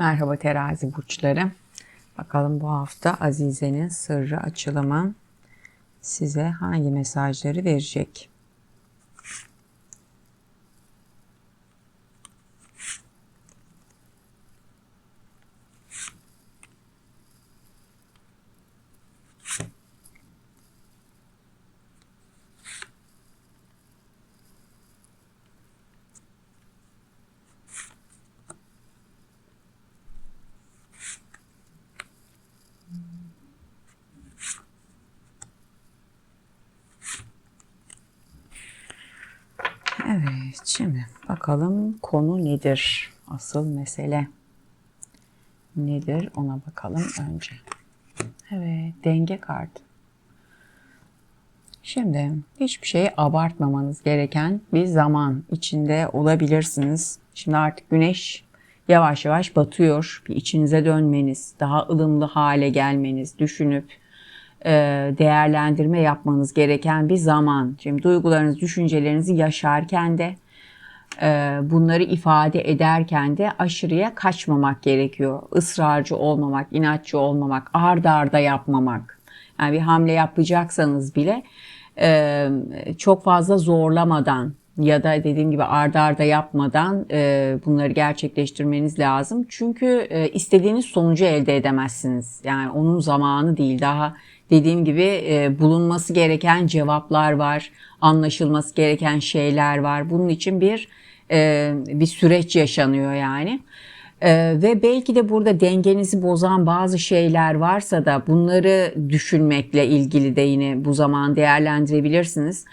Merhaba terazi burçları. Bakalım bu hafta Azize'nin sırrı açılımı size hangi mesajları verecek? Evet, şimdi bakalım konu nedir? Asıl mesele nedir? Ona bakalım önce. Evet, denge kartı. Şimdi hiçbir şeyi abartmamanız gereken bir zaman içinde olabilirsiniz. Şimdi artık güneş yavaş yavaş batıyor. Bir içinize dönmeniz, daha ılımlı hale gelmeniz, düşünüp e, değerlendirme yapmanız gereken bir zaman. Şimdi duygularınız, düşüncelerinizi yaşarken de bunları ifade ederken de aşırıya kaçmamak gerekiyor. Israrcı olmamak, inatçı olmamak, ard arda yapmamak. Yani bir hamle yapacaksanız bile e, çok fazla zorlamadan ya da dediğim gibi arda arda yapmadan bunları gerçekleştirmeniz lazım. Çünkü istediğiniz sonucu elde edemezsiniz. Yani onun zamanı değil. Daha dediğim gibi e, bulunması gereken cevaplar var, anlaşılması gereken şeyler var. Bunun için bir e, bir süreç yaşanıyor yani. E, ve belki de burada dengenizi bozan bazı şeyler varsa da bunları düşünmekle ilgili de yine bu zaman değerlendirebilirsiniz.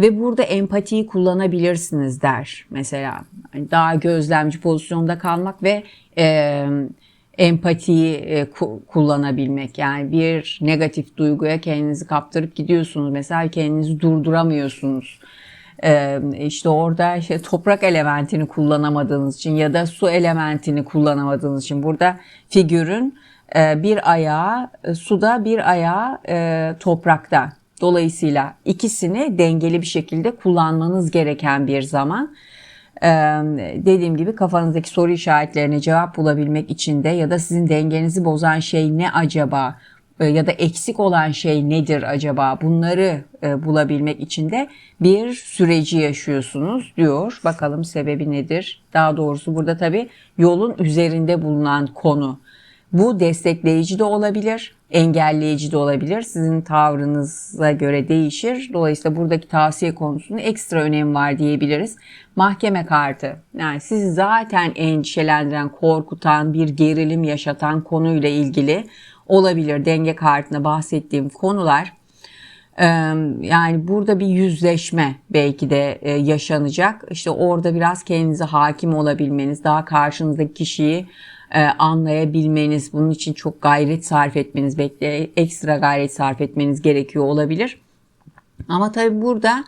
Ve burada empatiyi kullanabilirsiniz der mesela. Daha gözlemci pozisyonda kalmak ve e, empatiyi e, ku- kullanabilmek. Yani bir negatif duyguya kendinizi kaptırıp gidiyorsunuz. Mesela kendinizi durduramıyorsunuz. Ee, işte orada işte toprak elementini kullanamadığınız için ya da su elementini kullanamadığınız için burada figürün e, bir ayağı e, suda bir ayağı e, toprakta. Dolayısıyla ikisini dengeli bir şekilde kullanmanız gereken bir zaman dediğim gibi kafanızdaki soru işaretlerine cevap bulabilmek için de ya da sizin dengenizi bozan şey ne acaba ya da eksik olan şey nedir acaba bunları bulabilmek için de bir süreci yaşıyorsunuz diyor. Bakalım sebebi nedir? Daha doğrusu burada tabii yolun üzerinde bulunan konu. Bu destekleyici de olabilir, engelleyici de olabilir. Sizin tavrınıza göre değişir. Dolayısıyla buradaki tavsiye konusunda ekstra önem var diyebiliriz. Mahkeme kartı. Yani sizi zaten endişelendiren, korkutan, bir gerilim yaşatan konuyla ilgili olabilir. Denge kartına bahsettiğim konular. Yani burada bir yüzleşme belki de yaşanacak. İşte orada biraz kendinize hakim olabilmeniz, daha karşınızdaki kişiyi anlayabilmeniz, bunun için çok gayret sarf etmeniz, bekle ekstra gayret sarf etmeniz gerekiyor olabilir. Ama tabii burada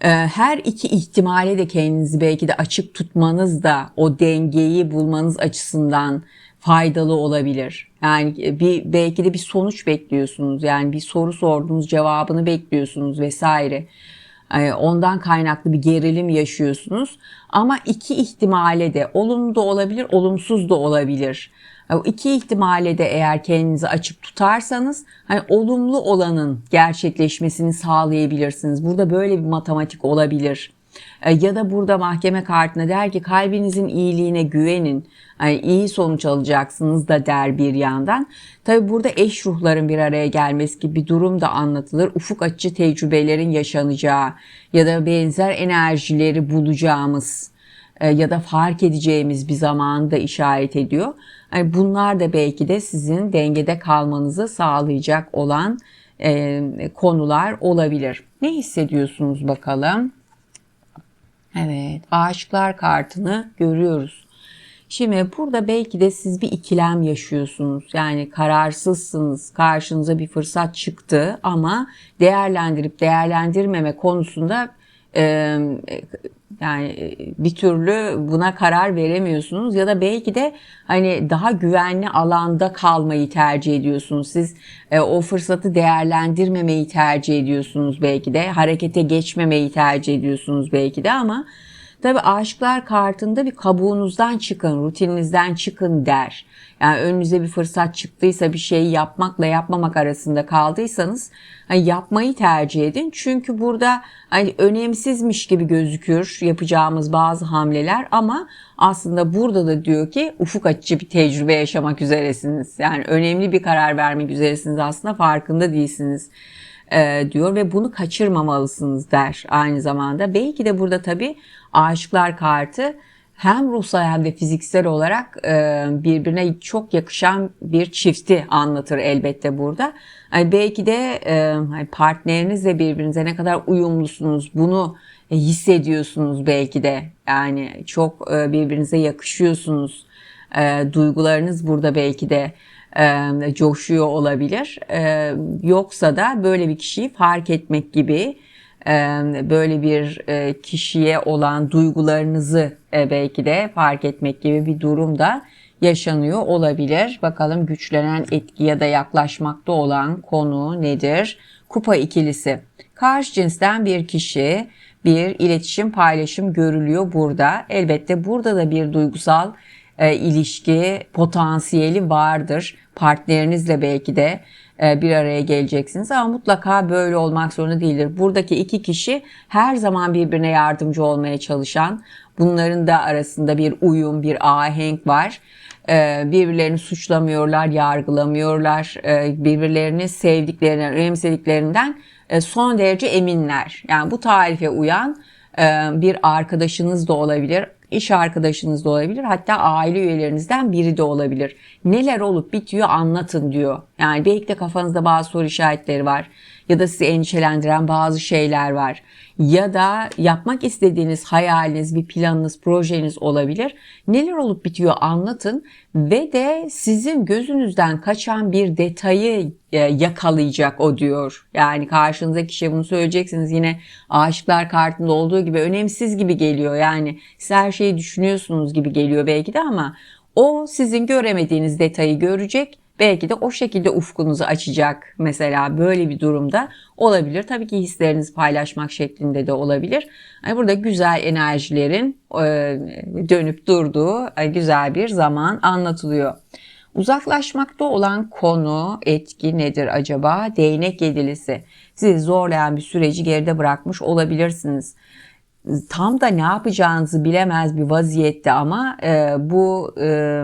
her iki ihtimale de kendinizi belki de açık tutmanız da o dengeyi bulmanız açısından faydalı olabilir. Yani bir belki de bir sonuç bekliyorsunuz. Yani bir soru sordunuz, cevabını bekliyorsunuz vesaire. Ondan kaynaklı bir gerilim yaşıyorsunuz. Ama iki ihtimale de olumlu da olabilir, olumsuz da olabilir. O iki ihtimale de eğer kendinizi açık tutarsanız hani olumlu olanın gerçekleşmesini sağlayabilirsiniz. Burada böyle bir matematik olabilir. E, ya da burada mahkeme kartına der ki kalbinizin iyiliğine güvenin. İyi sonuç alacaksınız da der bir yandan. Tabi burada eş ruhların bir araya gelmesi gibi bir durum da anlatılır. Ufuk açıcı tecrübelerin yaşanacağı ya da benzer enerjileri bulacağımız e, ya da fark edeceğimiz bir zamanı da işaret ediyor. Yani bunlar da belki de sizin dengede kalmanızı sağlayacak olan e, konular olabilir. Ne hissediyorsunuz bakalım? Evet, aşıklar kartını görüyoruz. Şimdi burada belki de siz bir ikilem yaşıyorsunuz. Yani kararsızsınız. Karşınıza bir fırsat çıktı ama değerlendirip değerlendirmeme konusunda yani bir türlü buna karar veremiyorsunuz ya da belki de hani daha güvenli alanda kalmayı tercih ediyorsunuz. Siz o fırsatı değerlendirmemeyi tercih ediyorsunuz belki de. Harekete geçmemeyi tercih ediyorsunuz belki de ama Tabi aşıklar kartında bir kabuğunuzdan çıkın, rutininizden çıkın der. Yani önünüze bir fırsat çıktıysa bir şeyi yapmakla yapmamak arasında kaldıysanız hani yapmayı tercih edin. Çünkü burada hani önemsizmiş gibi gözükür yapacağımız bazı hamleler ama aslında burada da diyor ki ufuk açıcı bir tecrübe yaşamak üzeresiniz. Yani önemli bir karar vermek üzeresiniz aslında farkında değilsiniz e, diyor ve bunu kaçırmamalısınız der aynı zamanda. Belki de burada tabii aşıklar kartı hem ruhsal hem de fiziksel olarak e, birbirine çok yakışan bir çifti anlatır elbette burada. Yani belki de e, partnerinizle birbirinize ne kadar uyumlusunuz bunu hissediyorsunuz belki de. Yani çok e, birbirinize yakışıyorsunuz. E, duygularınız burada belki de e, coşuyor olabilir. E, yoksa da böyle bir kişiyi fark etmek gibi böyle bir e, kişiye olan duygularınızı e, belki de fark etmek gibi bir durum da yaşanıyor olabilir. Bakalım güçlenen etki ya da yaklaşmakta olan konu nedir? Kupa ikilisi. Karşı cinsten bir kişi bir iletişim paylaşım görülüyor burada. Elbette burada da bir duygusal e, ilişki potansiyeli vardır. Partnerinizle belki de e, bir araya geleceksiniz ama mutlaka böyle olmak zorunda değildir. Buradaki iki kişi her zaman birbirine yardımcı olmaya çalışan, bunların da arasında bir uyum, bir ahenk var. E, birbirlerini suçlamıyorlar, yargılamıyorlar, e, birbirlerini sevdiklerinden, önemsediklerinden e, son derece eminler. Yani bu tarife uyan e, bir arkadaşınız da olabilir, iş arkadaşınız da olabilir, hatta aile üyelerinizden biri de olabilir. Neler olup bitiyor anlatın diyor. Yani belki de kafanızda bazı soru işaretleri var ya da sizi endişelendiren bazı şeyler var ya da yapmak istediğiniz hayaliniz, bir planınız, projeniz olabilir. Neler olup bitiyor anlatın ve de sizin gözünüzden kaçan bir detayı e, yakalayacak o diyor. Yani karşınızdaki kişiye bunu söyleyeceksiniz yine aşıklar kartında olduğu gibi önemsiz gibi geliyor. Yani siz her şeyi düşünüyorsunuz gibi geliyor belki de ama o sizin göremediğiniz detayı görecek Belki de o şekilde ufkunuzu açacak mesela böyle bir durumda olabilir. Tabii ki hislerinizi paylaşmak şeklinde de olabilir. Burada güzel enerjilerin e, dönüp durduğu güzel bir zaman anlatılıyor. Uzaklaşmakta olan konu, etki nedir acaba? Değnek yedilisi. Sizi zorlayan bir süreci geride bırakmış olabilirsiniz tam da ne yapacağınızı bilemez bir vaziyette ama e, bu e,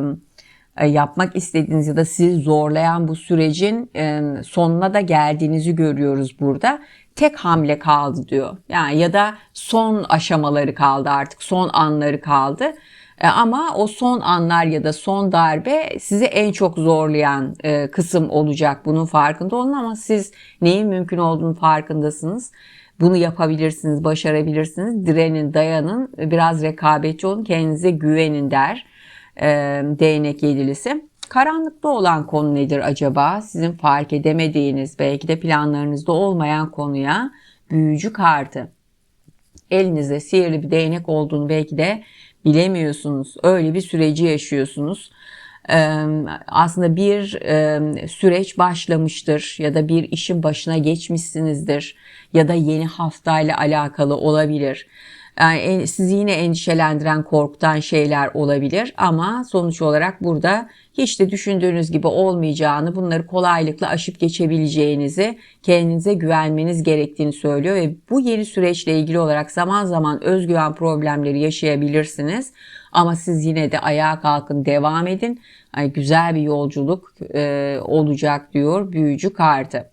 yapmak istediğiniz ya da sizi zorlayan bu sürecin e, sonuna da geldiğinizi görüyoruz burada. Tek hamle kaldı diyor. Yani ya da son aşamaları kaldı artık, son anları kaldı. E, ama o son anlar ya da son darbe sizi en çok zorlayan kısım olacak. Bunun farkında olun ama siz neyin mümkün olduğunu farkındasınız. Bunu yapabilirsiniz, başarabilirsiniz. Direnin, dayanın, biraz rekabetçi olun, kendinize güvenin der e, değnek yedilisi. Karanlıkta olan konu nedir acaba? Sizin fark edemediğiniz, belki de planlarınızda olmayan konuya büyücü kartı. Elinizde sihirli bir değnek olduğunu belki de bilemiyorsunuz. Öyle bir süreci yaşıyorsunuz. Ee, aslında bir e, süreç başlamıştır ya da bir işin başına geçmişsinizdir ya da yeni haftayla alakalı olabilir. Yani sizi yine endişelendiren, korkutan şeyler olabilir ama sonuç olarak burada hiç de düşündüğünüz gibi olmayacağını, bunları kolaylıkla aşıp geçebileceğinizi, kendinize güvenmeniz gerektiğini söylüyor ve bu yeni süreçle ilgili olarak zaman zaman özgüven problemleri yaşayabilirsiniz. Ama siz yine de ayağa kalkın, devam edin. Yani güzel bir yolculuk e, olacak diyor büyücü kartı.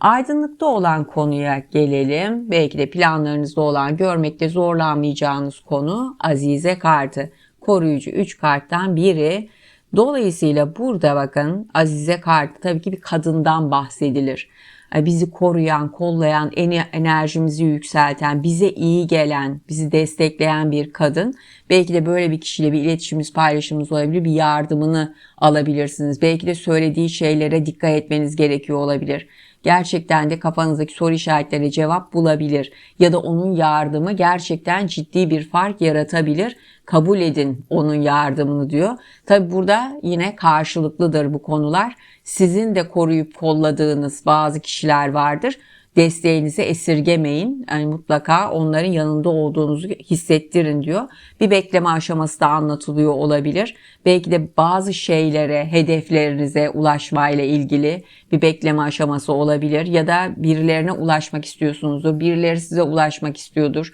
Aydınlıkta olan konuya gelelim. Belki de planlarınızda olan görmekte zorlanmayacağınız konu Azize kartı. Koruyucu 3 karttan biri. Dolayısıyla burada bakın Azize kartı tabii ki bir kadından bahsedilir. Bizi koruyan, kollayan, enerjimizi yükselten, bize iyi gelen, bizi destekleyen bir kadın. Belki de böyle bir kişiyle bir iletişimimiz, paylaşımımız olabilir. Bir yardımını alabilirsiniz. Belki de söylediği şeylere dikkat etmeniz gerekiyor olabilir gerçekten de kafanızdaki soru işaretlerine cevap bulabilir ya da onun yardımı gerçekten ciddi bir fark yaratabilir. Kabul edin onun yardımını diyor. Tabi burada yine karşılıklıdır bu konular. Sizin de koruyup kolladığınız bazı kişiler vardır. Desteğinizi esirgemeyin. Yani mutlaka onların yanında olduğunuzu hissettirin diyor. Bir bekleme aşaması da anlatılıyor olabilir. Belki de bazı şeylere, hedeflerinize ulaşmayla ilgili bir bekleme aşaması olabilir ya da birilerine ulaşmak istiyorsunuzdur. Birileri size ulaşmak istiyordur.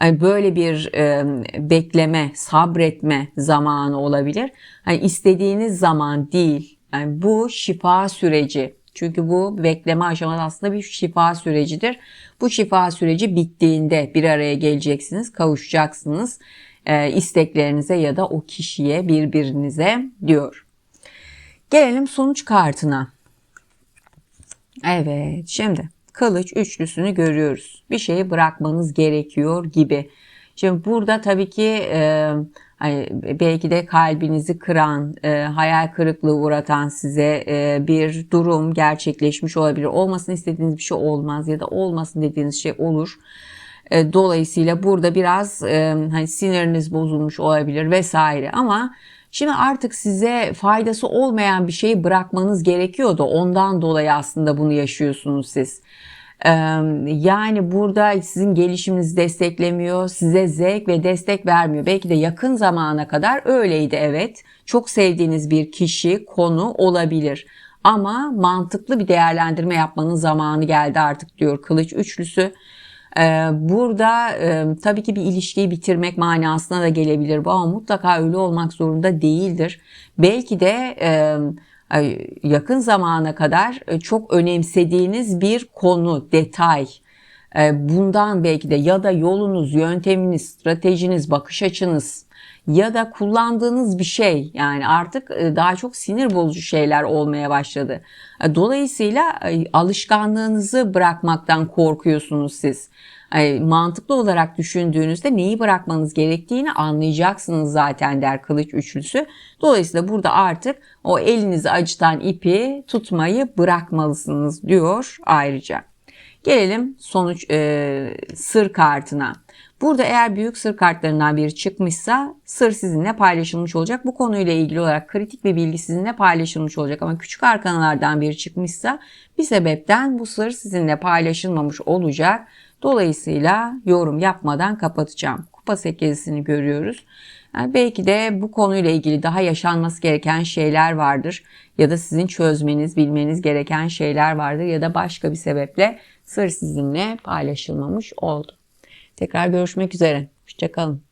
Yani böyle bir e, bekleme, sabretme zamanı olabilir. Yani istediğiniz zaman değil. Yani bu şifa süreci. Çünkü bu bekleme aşaması aslında bir şifa sürecidir. Bu şifa süreci bittiğinde bir araya geleceksiniz, kavuşacaksınız e, isteklerinize ya da o kişiye, birbirinize diyor. Gelelim sonuç kartına. Evet, şimdi kılıç üçlüsünü görüyoruz. Bir şeyi bırakmanız gerekiyor gibi. Şimdi burada tabii ki e, hani belki de kalbinizi kıran, e, hayal kırıklığı uğratan size e, bir durum gerçekleşmiş olabilir. Olmasını istediğiniz bir şey olmaz ya da olmasın dediğiniz şey olur. E, dolayısıyla burada biraz e, hani siniriniz bozulmuş olabilir vesaire ama Şimdi artık size faydası olmayan bir şeyi bırakmanız gerekiyordu. Ondan dolayı aslında bunu yaşıyorsunuz siz. Yani burada sizin gelişiminizi desteklemiyor, size zevk ve destek vermiyor. Belki de yakın zamana kadar öyleydi evet. Çok sevdiğiniz bir kişi, konu olabilir. Ama mantıklı bir değerlendirme yapmanın zamanı geldi artık diyor Kılıç Üçlüsü. Burada tabii ki bir ilişkiyi bitirmek manasına da gelebilir bu ama mutlaka öyle olmak zorunda değildir. Belki de yakın zamana kadar e, çok önemsediğiniz bir konu, detay. E, bundan belki de ya da yolunuz, yönteminiz, stratejiniz, bakış açınız ya da kullandığınız bir şey yani artık e, daha çok sinir bozucu şeyler olmaya başladı. Dolayısıyla alışkanlığınızı bırakmaktan korkuyorsunuz siz mantıklı olarak düşündüğünüzde neyi bırakmanız gerektiğini anlayacaksınız zaten der kılıç üçlüsü. Dolayısıyla burada artık o elinizi acıtan ipi tutmayı bırakmalısınız diyor ayrıca. Gelelim sonuç e, sır kartına. Burada eğer büyük sır kartlarından biri çıkmışsa sır sizinle paylaşılmış olacak. Bu konuyla ilgili olarak kritik bir bilgi sizinle paylaşılmış olacak. Ama küçük arkanalardan biri çıkmışsa bir sebepten bu sır sizinle paylaşılmamış olacak. Dolayısıyla yorum yapmadan kapatacağım. Kupa sekizisini görüyoruz. Yani belki de bu konuyla ilgili daha yaşanması gereken şeyler vardır ya da sizin çözmeniz, bilmeniz gereken şeyler vardır ya da başka bir sebeple sır sizinle paylaşılmamış oldu. Tekrar görüşmek üzere. Hoşçakalın.